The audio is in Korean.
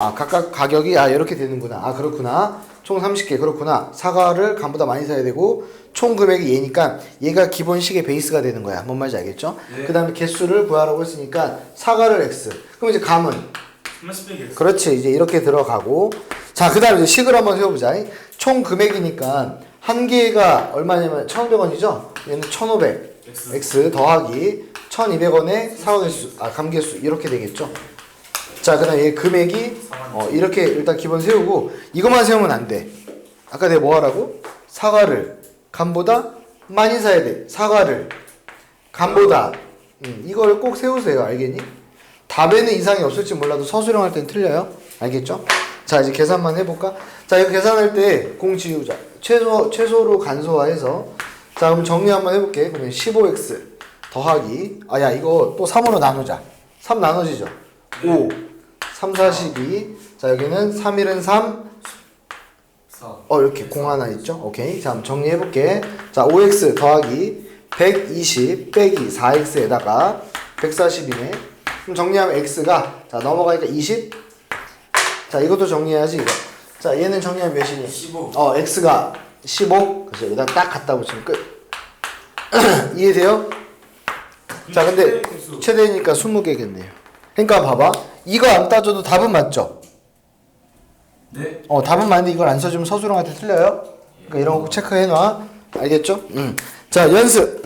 아, 각각 가격이 아 이렇게 되는구나. 아 그렇구나. 총 30개 그렇구나. 사과를 간보다 많이 사야 되고 총 금액이 얘니까 얘가 기본 식의 베이스가 되는 거야. 뭔 말인지 알겠죠? 네. 그 다음에 개수를 구하라고 했으니까 사과를 x. 그럼 이제 감은 30배 그렇지 이제 이렇게 들어가고 자 그 다음에 이제 식을 한번 세워보자. 총 금액이니까 한 개가 얼마냐면 1,500원이죠? 얘는 1,500 X. x 더하기 1,200원의 사과 개수 아 감개수 이렇게 되겠죠? 자 그 다음 얘 금액이 어, 이렇게 일단 기본 세우고 이것만 세우면 안 돼. 아까 내가 뭐 하라고? 사과를 감보다 많이 사야 돼. 사과를 감보다 음, 이걸 꼭 세우세요. 알겠니? 답에는 이상이 없을지 몰라도 서술형 할 땐 틀려요. 알겠죠? 자 이제 계산만 해볼까? 자 이거 계산할 때 공 지우자. 최소 최소로 간소화해서 자 그럼 정리 한번 해볼게. 그러면 15x 더하기 아야 이거 또 3으로 나누자. 3 나눠지죠? 5 3 4 12 자 여기는 3 1은 3 4어 이렇게 공 하나 있죠? 오케이. 자 그럼 정리해볼게. 자 5x 더하기 120 빼기 4x에다가 140이네. 그럼 정리하면 x가 자 넘어가니까 20 자 이것도 정리해야지 이거. 자 얘는 정리하면 몇이니? 15 어 x가 15 그래서 여기다 딱 갖다 붙이면 끝. 이해돼요? 자 근데 최대니까 20개겠네요 그러니까 봐봐 이거 안 따져도 답은 맞죠? 네 어 답은 맞는데 이걸 안 써주면 서술형한테 틀려요. 그러니까 이런 거 꼭 체크해 놔. 알겠죠? 응. 자 연습.